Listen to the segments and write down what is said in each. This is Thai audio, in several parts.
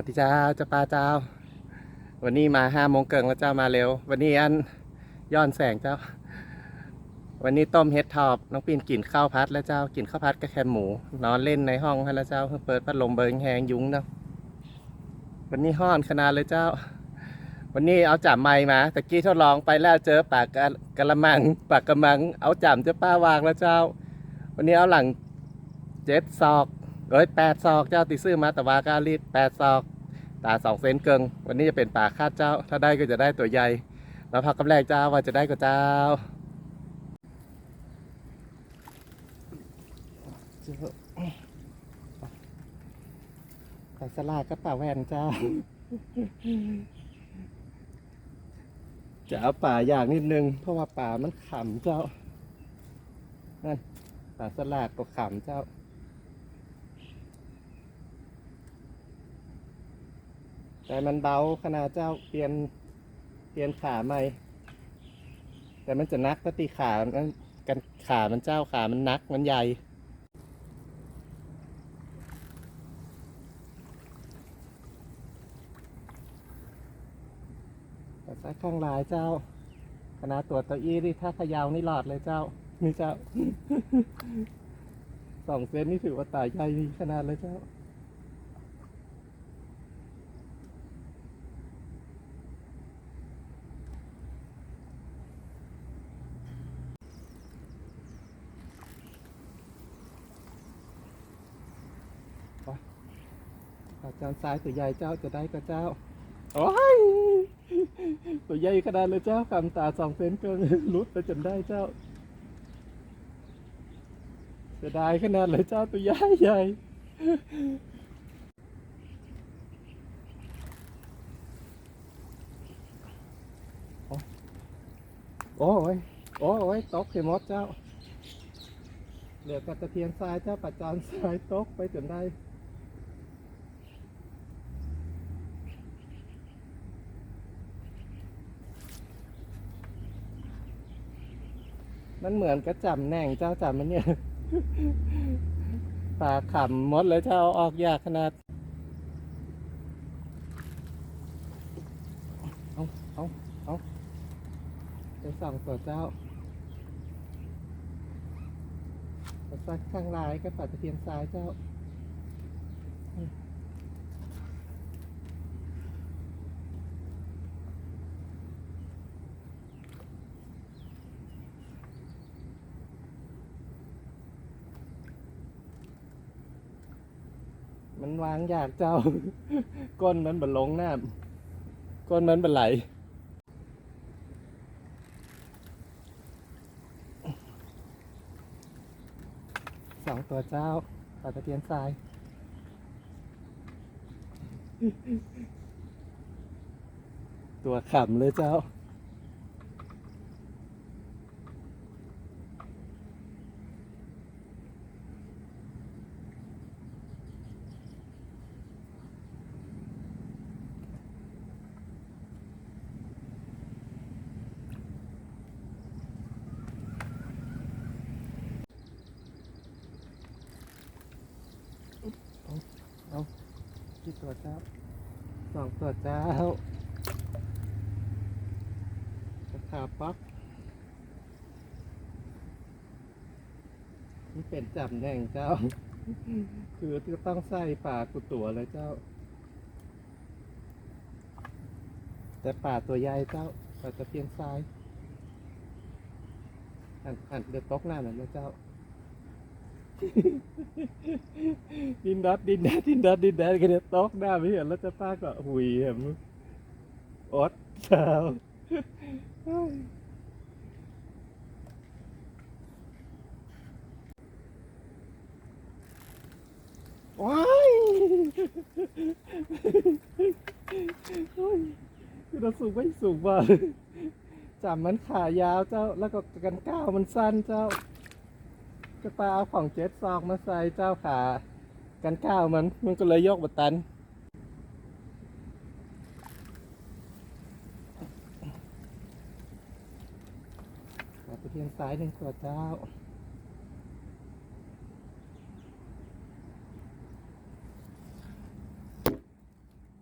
วัสดีจ้าเจ้าปลาเจ้า วันนี้มาห้าโมงเกิงแล้วเจ้ามาเร็ว วันนี้อันย้อนแสงเจ้า วันนี้ต้มเฮ็ดท็อบน้องปีนกินข้าวพัดแล้วเจ้ากินข้าวพัดกับแคมหมู นอนเล่นในห้องให้แล้วเจ้าเพิ่งเปิดพัดลมเบิงแหงยุ้งเนาะวันนี้ห้อนขนาดเลยเจ้า วันนี้เอาจับไม้มาตะกี้ทดลองไปแล้วเจอปากกะละมัง ปากกระมัง เอาจับเจ้าป้าวางแล้วเจ้า วันนี้เอาหลังเจ็ดซอก เอ้ยแปดซอกเจ้าติซื้อมาแต่วากาลิดแปดซอกตาสองเซนเกิง วันนี้จะเป็นป่าคาดเจ้า ถ้าได้ก็จะได้ตัวใหญ่แล้วพักกับแรกเจ้าว่าจะได้ก็เจ้าไก่สลากก็ป่าแวนเจ้า จะเอาป่าอย่างนิดนึง เพราะว่าป่ามันขำเจ้านั่นป่าสลากก็ขำเจ้า แต่มันเบาขนาดเจ้าเปลี่ยนเปลี่ยนขาใหม่ แต่มันจะนักถ้าตีขามันกันขามันเจ้าขามันนักมันใหญ่แต่ซ้ายข้างลายเจ้าขนาดตัวเตัวอี้นี่ถ้าเขยาวนี่หลอดเลยเจ้านี่เจ้าสองเซนนี่ถือว่าตายใหญ่ขนาดเลยเจ้า อาจารย์ซ้ายตัวใหญ่เจ้าจะได้กับเจ้าโอ้ยตัวใหญ่ขนาดเลยเจ้าคำตาสองเซนเกินรุดไปจนได้เจ้าจะได้ขนาดเลยเจ้าตัวใหญ่ใหญ่โอ้ยโอ้ยตกเสียมดเจ้าเหลือกับตะเทียนซ้ายเจ้าปัจจานซ้ายตกไปจนได้ มันเหมือนกระจำแหน่งเจ้าจำมันเนี่ยปลาขำหมดเลยเจ้าออกยากขนาด เอาเอาเอาไปส่องตัวเจ้าปัดซักข้างลายก็ปัดตะเทียนซ้ายเจ้า วางอยากเจ้า ก้นมันบนลงน้ำก้นมันบันไหลสองตัวเจ้าปลาตะเพียนทรายตัวขำเลยเจ้า ที่ตัวเจ้า เจ้าขาป๊อกนี่เป็นจับแน่งเจ้า คือที่ต้องใส่ป่ากุตัวเลยเจ้า แต่ป่าตัวใหญ่เจ้าป่าตะเพียงทรายอันอันเดือดตกหน้าหน่อยนะเจ้า ดินดัดดินดัดดินดัดดินดัดกันเนี่ยตอกหน้าไม่เห็นแล้วจะป้าก็หุยเห็นอดเช้าว้ายโอ้ยคือเราสูงไม่สูงมากจับมันขายาวเจ้า แล้วก็กันก้าวมันสั้นเจ้า จะปลาเอาของเจ็ดซอกมาใส่เจ้าขากันก้าวมัน มันก็เลยยกบัตันปลาตะเพียนซ้ายหนึ่งตัวเจ้า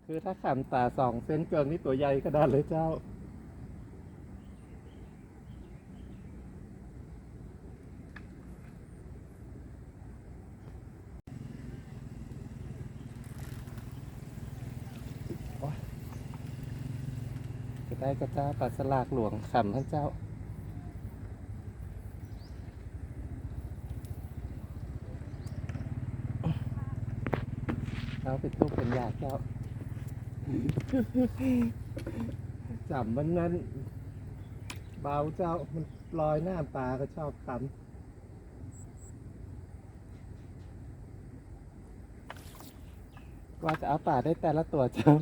คือถ้าขำตาสองเส้นเกิงนี่ตัวใหญ่ขนาดเลยเจ้า โอ๊ยจะ ได้ก็เจ้าปลาสลากหลวงขำท่านเจ้าเอาเป็นตู้เป็นยาเจ้าจับมันนั้น เบาเจ้ามันลอยหน้าปลาก็ชอบขำกว่าจะเอาป่าได้แต่ละตัวเจ้า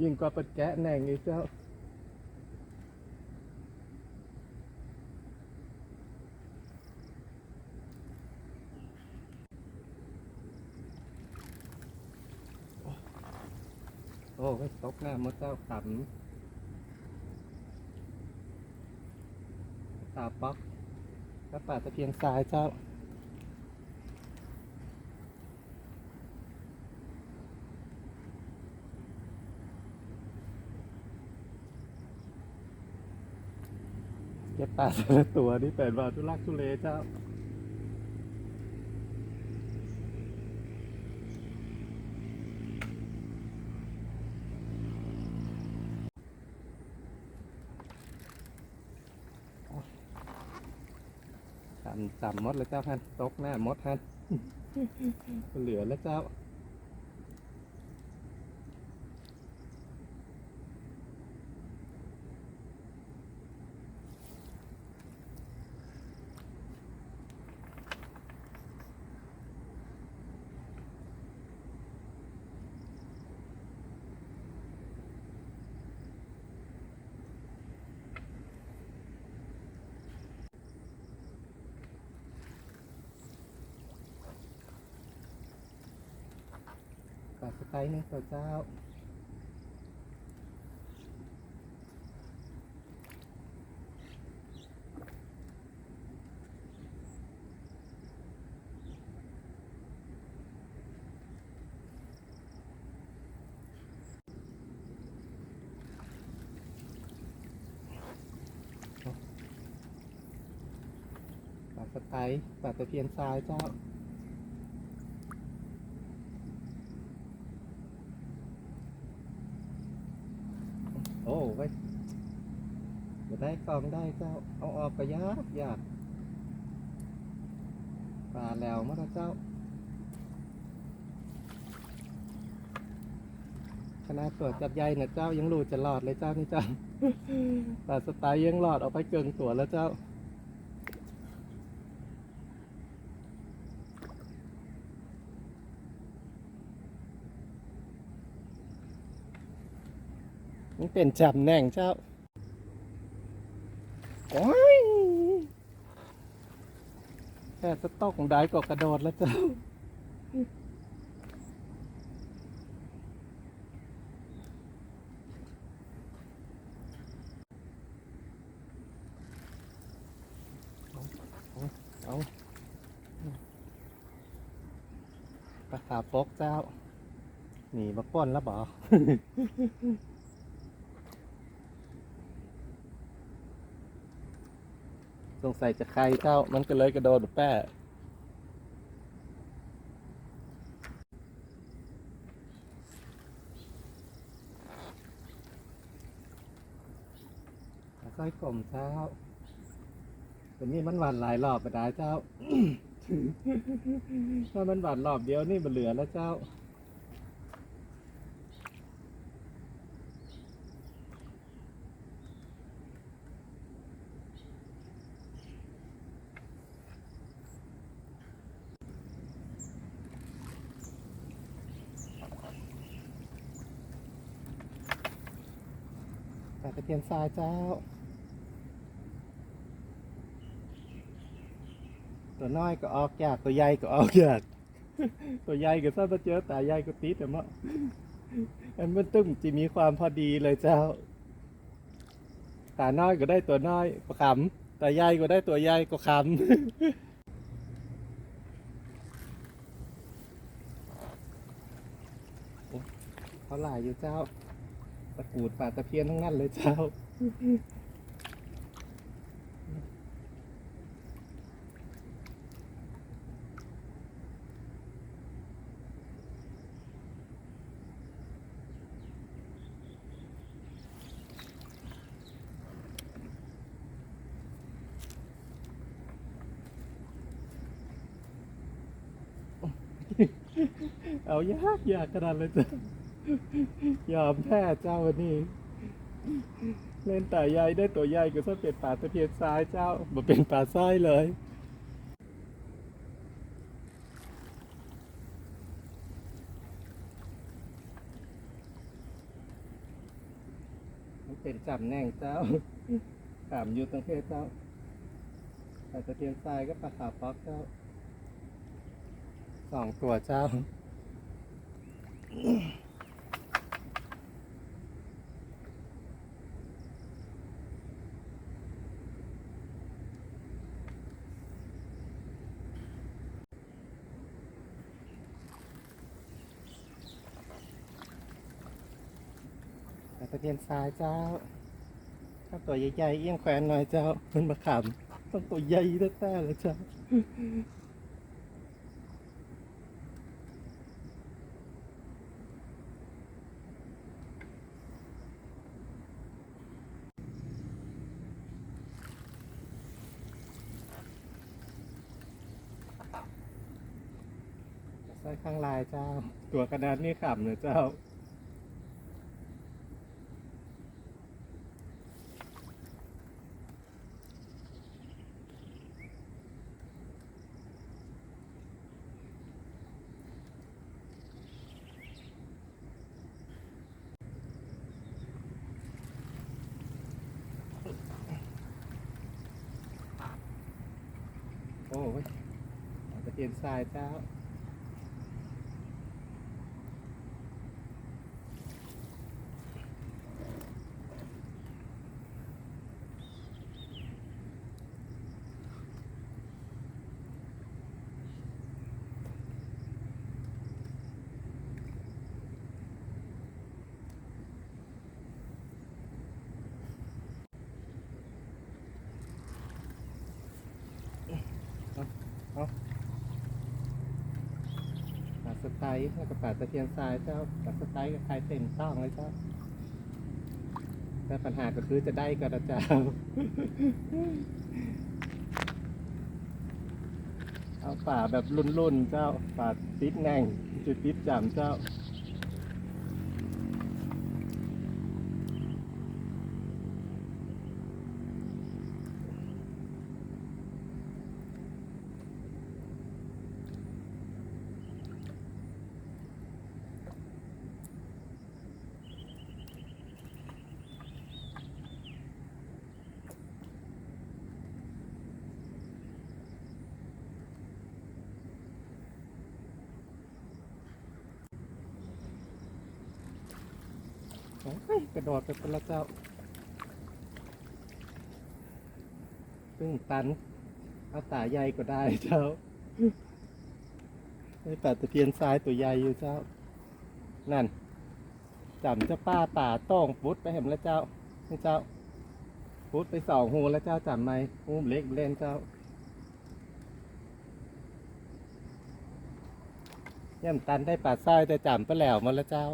ยิ่งกว่าเป็ดแกะแหน่งอีกเจ้า โอ้ไม่ตกหน้ามดเจ้าขำตาป๊อกกระป่าตะเพียงทรายเจ้าเก็บปลาแต่ละตัวนี่เป็นว่าทุลักทุเลเจ้า จำจำมดแล้วเจ้าท่านตกหน้ามดท่านเหลือแล้วเจ้า สไตล์หนึงตัวเจ้าปลาสไตล์ปลาตะเพียนทรายเจ้า โอ้ไว้ยจะได้กองได้เจ้า เอาออกก็ยากยากปลาแล้วมาแล้วเจ้าขนาดตัวจับใหญ่นะเจ้ายังรูจะหลอดเลยเจ้านี่เจ้าปลาสไตล์ยังหลอดเอาไปเกินตัวแล้วเจ้า เป็นจำแหน่งเจ้าโอ้ยแค่สต๊อกของได้ก็กระโดดแล้วเจ้าเอาอาปลาขาปกเจ้าหนีมาป้อนแล้วบอ สงสัยจะใครเจ้า มันก็เลยกระโดดแป้ค่อยกลมเจ้าตัวนี้มันหวานหลายรอบไปได้เจ้า ถ้ามันหวานรอบเดียวนี่มันเหลือแล้วเจ้า เตียนทรายเจ้าตัวน้อยก็ออกยากตัวใหญ่ก็ออกยากตัวใหญ่ก็ถ้ามาเจอตาใหญ่ก็ติดแต่มะอันมันตึ้มจะมีความพอดีเลยเจ้าตาน้อยก็ได้ตัวน้อยก็ขำตาใหญ่ก็ได้ตัวใหญ่ก็ขำเขาหลายอยู่เจ้า ตะกูดปลาตะเพียนทั้งนั้นเลยเจ้าเอายากยากขนาดเลยจ้ะ ยอมแพ้เจ้าวันนี้ เล่นแต่ใหญ่ได้ตัวใหญ่ก็ต้องเป็นปลาตะเพียนซ้ายเจ้าบ่เป็นปลาซ้ายเลยเป็นจำแน่งเจ้าถามอยู่ตรงเพศเจ้าปลาตะเพียนซ้ายก็ปลาขาวป๊อกเจ้าสองตัวเจ้า เพียนซ้ายเจ้า ถ้าตัวใหญ่ๆเอี้ยงแขวนหน่อยเจ้ามันมาขำต้องตัวใหญ่แท้ๆเลยเจ้าใส่ข้างลายเจ้า ตัวกระดานนี่ขำเลยเจ้า โอ้ย สายเจ้า ไซส์แล้วก็ปลาตะเทียนทรายเจ้าปลาสไตล์กับใครเต็มต้องเลยเจ้าแต่ปัญหาก็คือจะได้ก็ระเจ้า เอาป่าแบบรุ่นๆเจ้าป่าติดแน่งจุดติดจำเจ้า กระโดดไปเป็นละเจ้าซึ่งตัน เอาตาใหญ่ก็ได้เจ้าไอ้ปลาตะเพียนทรายตัวใหญ่อยู่เจ้า นั่นจำเจ้าป้าป่าต้องพุดไปเห็นแล้วเจ้านี่เจ้าพุดไปสองหูแล้วเจ้าจำไหมหูเล็กเล่นเจ้าย่ำตันได้ปลาทรายแต่จำไปแล้วมาแล้วเจ้า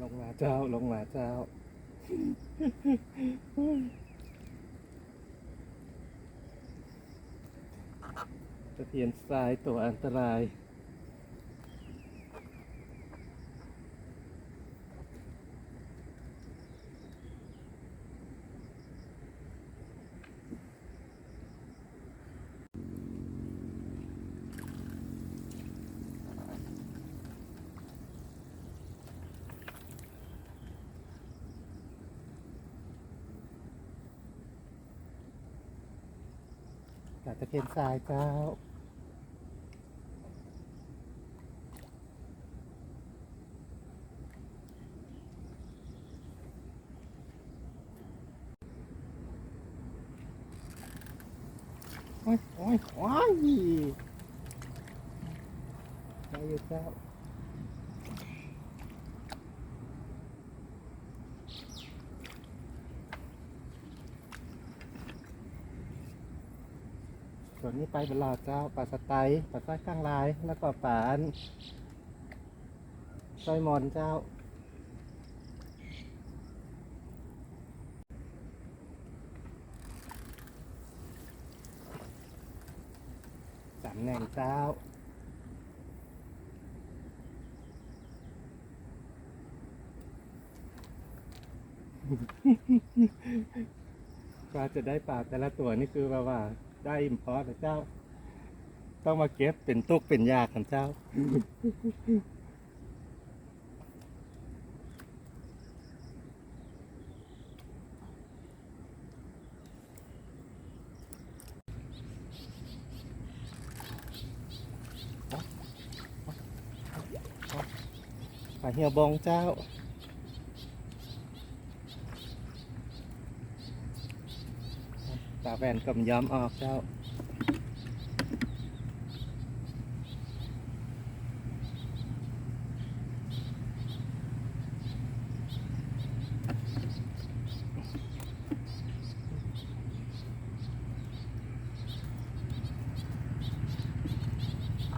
ลงมา เจ้าลงมาเจ้า ตะเพียนทรายตัวอันตราย ปลาตะเพียนทรายเจ้า ป อ้ยโอ้ยโอ้ยไปอยู่เจ้า ส่วนนี้ไปบนลอดเจ้าป่าสไตล์ป่าซ้ายข้างลาย แล้วก็ป่าอันซอยมอนเจ้า สามแหน่งเจ้ากว่าจะได้ปลาแต่ละตัวนี่คือแบบว่า ได้อิมพอร์ตเจ้า ต้องมาเก็บเป็นตุกเป็นยาของเจ้าปลาเหี่ยวบองเจ้า ปลา แวนกำย้อมออกเจ้า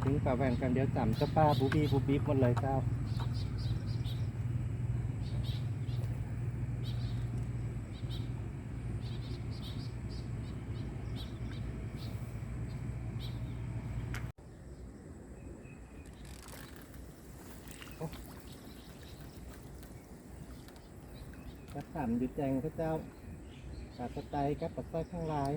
ถึงปลาแวนกันเดี๋ยวจำเจ้าป้าบูบี้บูบีบหมดเลยเจ้า กระสันอยู่แจงพระเจ้าปลาสไตล์กับปลาสร้ข้างลาย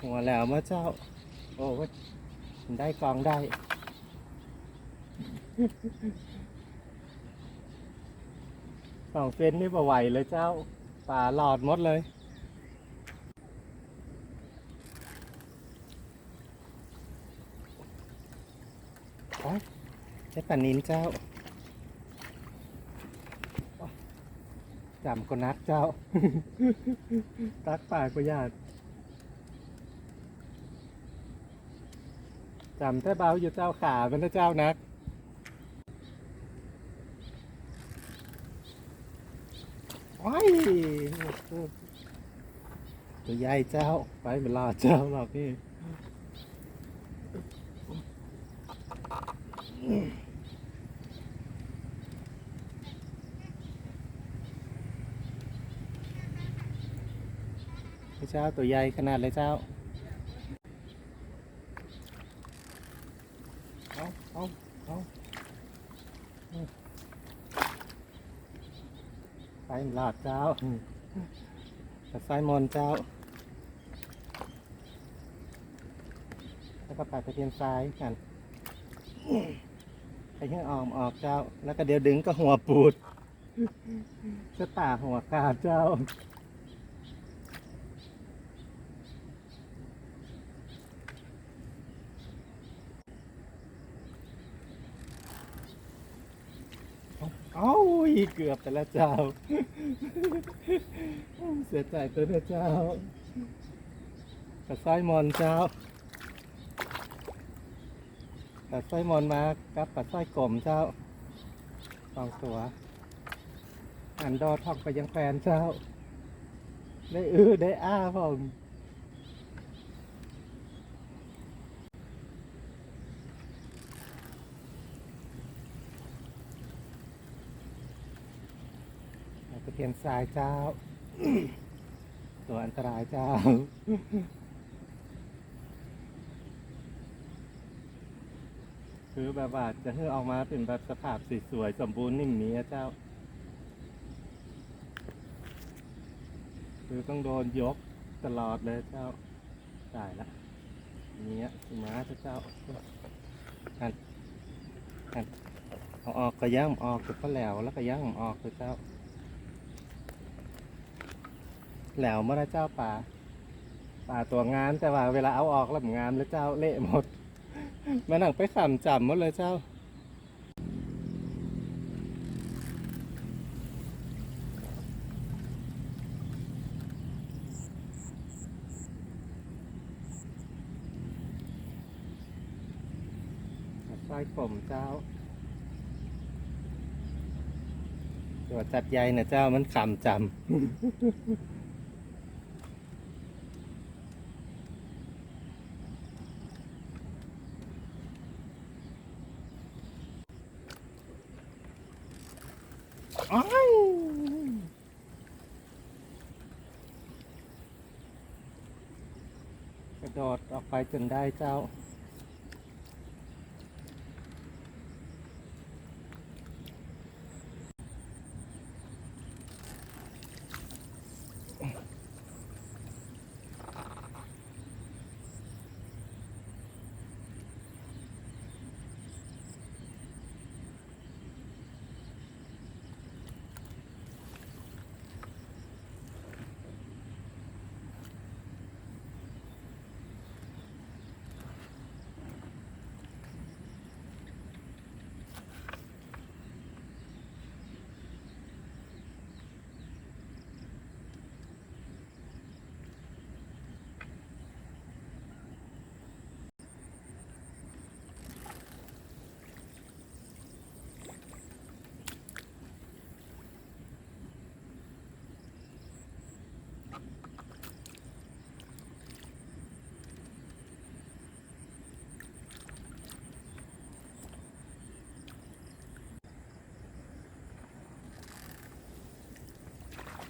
หัวแล้วมาเจ้า โอ้ยได้กองได้ สองเซนนี่บ่ไหวเลยเจ้าป่าหลอดหมดเลย โอ๊ย ใช้ปลานินเจ้าจำก็นักเจ้า ตักปากก็ยากจำแต่เบาอยู่เจ้าขาเป็นเจ้านักว้ายตัวใหญ่เจ้า ไปเป็นลาเจ้าหรอกนี่ จ้าตัวใหญ่ขนาดเลยเจ้า เอาเอาเอาอืมไปหลอดเจ้ากับไซมอนเจ้า แล้วก็ปลาตะเพียนซ้ายกันไปให้ออมออกเจ้า แล้วก็เดี๋ยวดึงก็หัวปูดจะตาหัวขาดเจ้า เอ้า เกือบแต่ละเจ้า เสียใจตัวนะเจ้ากระไส้มอนเจ้ากระไส้มอนมากับกระไส้กลมเจ้าสองตัวหันดอทองไปยังแฟนเจ้า ได้อื้อได้อ้าผม ตะเพียนทรายเจ้า ตัวอันตรายเจ้า คือแบบว่าจะให้ออกมาเป็นแบบสภาพสวยๆสมบูรณ์นิ่มเนี้อะเจ้า คือต้องโดนยกตลอดเลยเจ้าได้ละเนี้ยสมาเจ้าอันอันเอาออกก็ย่ำออกก็แล้วแล้วก็ย่ำออกเลยเจ้า แหลวมระเจ้าป่าป่าตัวงานแต่ว่าเวลาเอาออกแล้วงามแล้วเจ้าเละหมดมันหนังไปขำจำหมดเลยเจ้าไฟผมเจ้าตัวจัดใหญ่นะเจ้ามันขำจำ จนได้เจ้า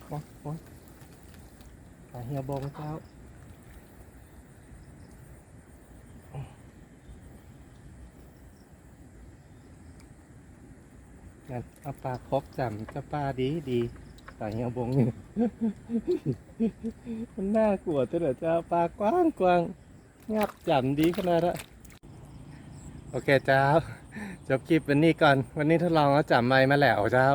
โอ๊ยโอ๊ยปลาเหี่ยวบงเจ้างั้นเอาปลาครบจำเจะปลาดีดีปลาเหี่ยวบงนี่ มันน่ากลัวตัวเด้อเจ้าปลากว้างกว้างงับจำดีขนาดละโอเคเจ้า จบคลิปวันนี้ก่อน วันนี้ทดลองเอาจับไม้มาแล้วเจ้า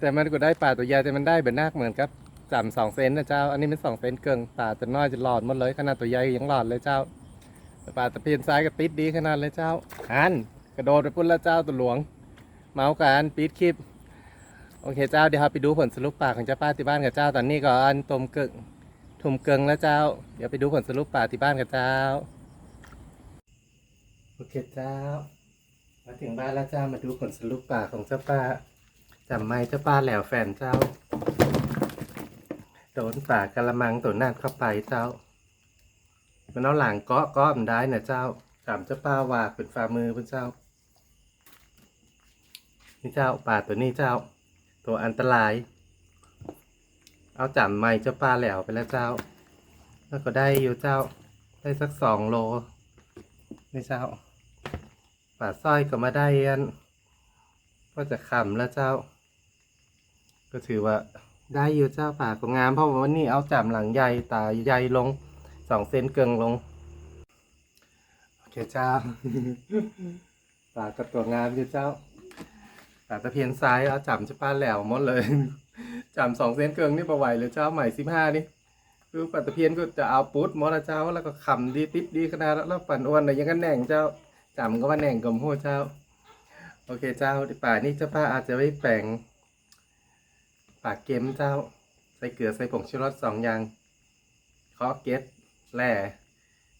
แต่มันก็ได้ปลาตัวใหญ่แต่มันได้แบบนักเหมือนกับจับสองเซนนะเจ้า อันนี้เป็นสองเซนเกิงปลาตัวน้อยจะหลอดหมดเลย ขนาดตัวใหญ่ยังหลอดเลยเจ้าแต่าตะเพียนซ้ายก็ติดดีขนาดเลยเจ้าหันกระโดดไปพุ่นแล้วเจ้าตัวหลวง เมาส์กันปิดคลิปโอเคเจ้าเดี๋ยวเราไปดูผลสรุปปลาของเจ้าป้าที่บ้านกับเจ้าตอนนี้ก็อันต้มเกิงทุ่มเกิงแล้วเจ้า เดี๋ยวไปดูผลสรุปปลาที่บ้านกับเจ้าโอเคเจ้ามาถึงบ้านแล้วเจ้ามาดูผลสรุปปลาของเจ้าป้า จำไม่เจ้าป้าแหลวแฟนเจ้า โดนปลากระมังตัวนั่นเข้าไปเจ้า มันเอาหลังเกาะกาะมันได้นะเจ้าจำเจ้าป้าวากเป็นฝ่ามือเพื่นเจ้า นี่เจ้าปลาตัวนี้เจ้า ตัวอันตราย เอาจับไม้เจ้าปลาแหลวไปแล้วเจ้า แล้วก็ได้อยู่เจ้า ได้สักสองโลนี่เจ้าปลาสร้อยก็มาได้อันก็จะขำแล้วเจ้า ก็ถือว่าได้อยู่เจ้าป่าก็งามเพราะว่าวันนี้เอาจับหลังใหญ่ตาใหญ่ลงสองเซนเกิงลง โอเคเจ้าปลาก็ตัวงามอยู่เจ้าแต่ตะเพียนซ้ายเอาจับจะป้าแหลวหมดเลยจับสองเส้นเกิงนี่ประไหวเลยเจ้าใหม่สิบห้านี่คือปัตตะเพียนก็จะเอาปุ๊ดมดละเจ้า แล้วก็ขำดีติดดีขนาดแล้วปั่นอ้วนเลยยังกันแหน่งเจ้าจำก็ว่าแหน่งกลมหัวเจ้า โอเคเจ้าป่านี่เจ้าป้าอาจจะไม่แปลง ป่าเกมเจ้า ใส่เกลือใส่ผงชูรสสองอย่างเคาะเก็ตแหล่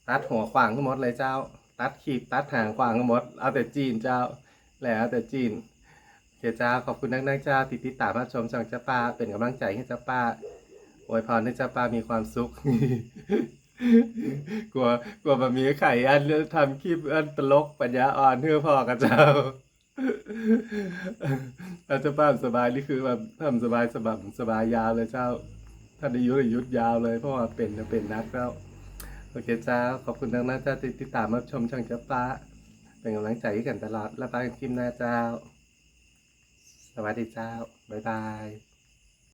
ตัดหัวขวางก็หมดเลยเจ้า ตัดขีดตัดหางขวางก็หมด เอาแต่จีนเจ้าแหล่เอาแต่จีนเจ้าจ้าขอบคุณนักนักเจ้าติดติดตามรับชมช่องเจ้าป้า เป็นกำลังใจให้เจ้าป้าอวยพรให้เจ้าป้ามีความสุขกลัวกลัวแบบมีไข่อันเรื่องทำคลิปอันตลกปัญญาอ่อนเพื่อพอกับเจ้า อาเจ้าป้าสบายนี่คือแบบทำสบายสบายสบายยาวเลยเจ้าท่านอายุอายุยาวเลยเพราะว่าเป็นเป็นนักแล้วโอเคเจ้าขอบคุณทั้งนักๆเจ้าที่ติดตามรับชมช่องเจ้าป้า เป็นกำลังใจให้กันตลอดแล้วไปกันคลิปหน้าเจ้า สวัสดีเจ้า บ๊ายบาย